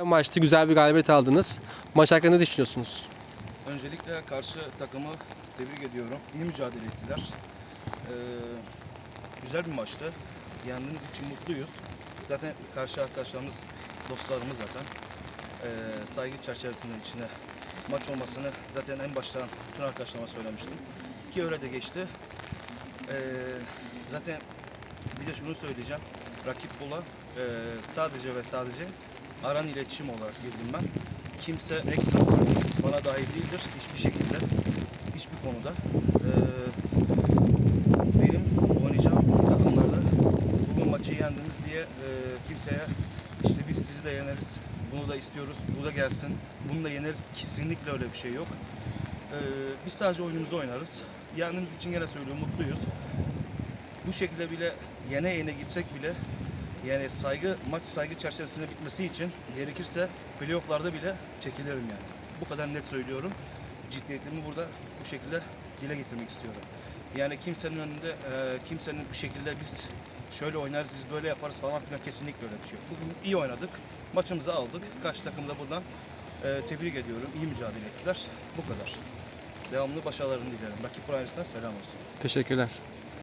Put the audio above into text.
Maçta güzel bir galibiyet aldınız. Maç hakkında ne düşünüyorsunuz? Öncelikle karşı takımı tebrik ediyorum. İyi mücadele ettiler. Ee, güzel bir maçtı. Yendiğimiz için mutluyuz. Zaten karşı arkadaşlarımız, dostlarımız zaten. Ee, saygı çerçevesinde içinde maç olmasını zaten en baştan bütün arkadaşlarıma söylemiştim. Ki öyle de geçti. Ee, zaten bir de şunu söyleyeceğim. Rakip Bula e, sadece ve sadece aran iletişim olarak girdim ben. Kimse ekstra olarak bana dahil değildir hiçbir şekilde. Hiçbir konuda. Ee, benim oynayacağım bütün takımlarda bugün maçı yendiniz diye e, kimseye işte biz sizi de yeneriz, bunu da istiyoruz, bu da gelsin, bunu da yeneriz. Kesinlikle öyle bir şey yok. Ee, biz sadece oyunumuzu oynarız. Yendiğimiz için gene söylüyorum mutluyuz. Bu şekilde bile yene yene gitsek bile yani saygı maç saygı çerçevesinde bitmesi için gerekirse playofflarda bile çekilirim yani. Bu kadar net söylüyorum. Ciddiyetimi burada bu şekilde dile getirmek istiyorum. Yani kimsenin önünde e, kimsenin bu şekilde biz şöyle oynarız biz böyle yaparız falan filan kesinlikle öyle bir şey yok. Bugün iyi oynadık. Maçımızı aldık. Karşı takımı da buradan e, tebrik ediyorum. İyi mücadele ettiler. Bu kadar. Devamlı başarılarını dilerim. Rakip Ryan'sına selam olsun. Teşekkürler.